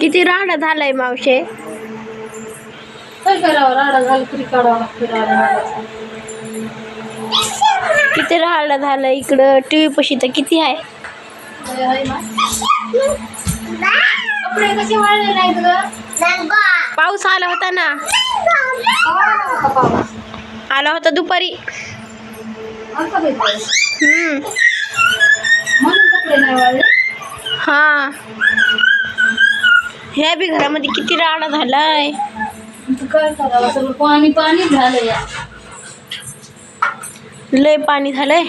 किती राडा झालाय मावशे काय करावं राडा झाला तरी काढावं लागतं राडा राडाचं. किती राडा झालाय इकडं टीव्ही पशी तर किती आहे? कपडे कसे वाळले पाऊस आला होता ना आला होता पाऊस? आला होता दुपारी आलता बाई पाऊस. हम्म म्हणून कपडे नाही वाळले ह्या बी घरामध्ये किती राडा झालाय? तू काय करावं सगळं पाणी पाणी झालं या लय पाणी झालंय.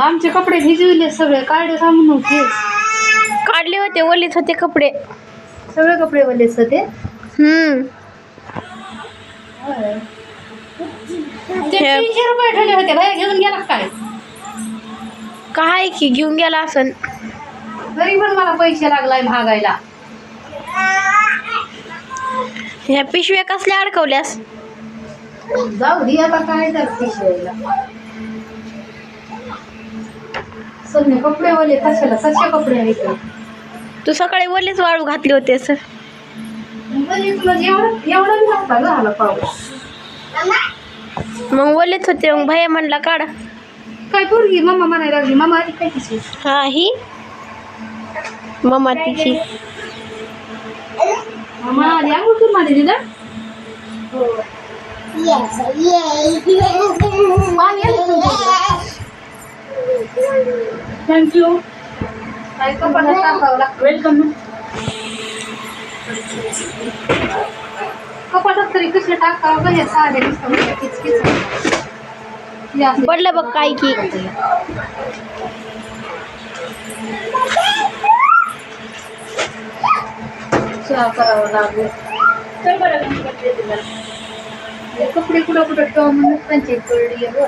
आमचे कपडे भिजविले सगळे काढले सांगून नव्हते काढले होते ओलीच होते कपडे. सगळे कपडे वलेच होते? हम्म. ते हे- तीनशे रुपये ठेवले होते बाहेर घेऊन गेला काय? काय की घेऊन गेला असन. तरी पण मला पैसे लागलाय महागायला ह्या पिशव्या कसल्या अडकवल्यास? जाऊ दे आता काय तर पिशवायला? सगळे कपडे वले कशाला कसे कपडे आहेत तू सकाळी ओलेच वाळू घातले होते सर. म्हणजे तुला एवढं एवढं बी नव्हता ग आला पाऊस मग ओलेच होते मग भैया म्हणला काढा. काय पोरगी? मम्मा म्हणायला लागली मामा आली काय तिची हा ही? मम्मा तिची. आली तिला थँक्यू काय कपाटात टाकावं लागतं वेलकम कपाटात तरी कसे टाकावं या नुसतं किचकिच. या. असं- पडलं बघ काय की. నాకు ఎప్పుడు ఇప్పుడు ఒకటి ఒక ముందు చెప్పాడు.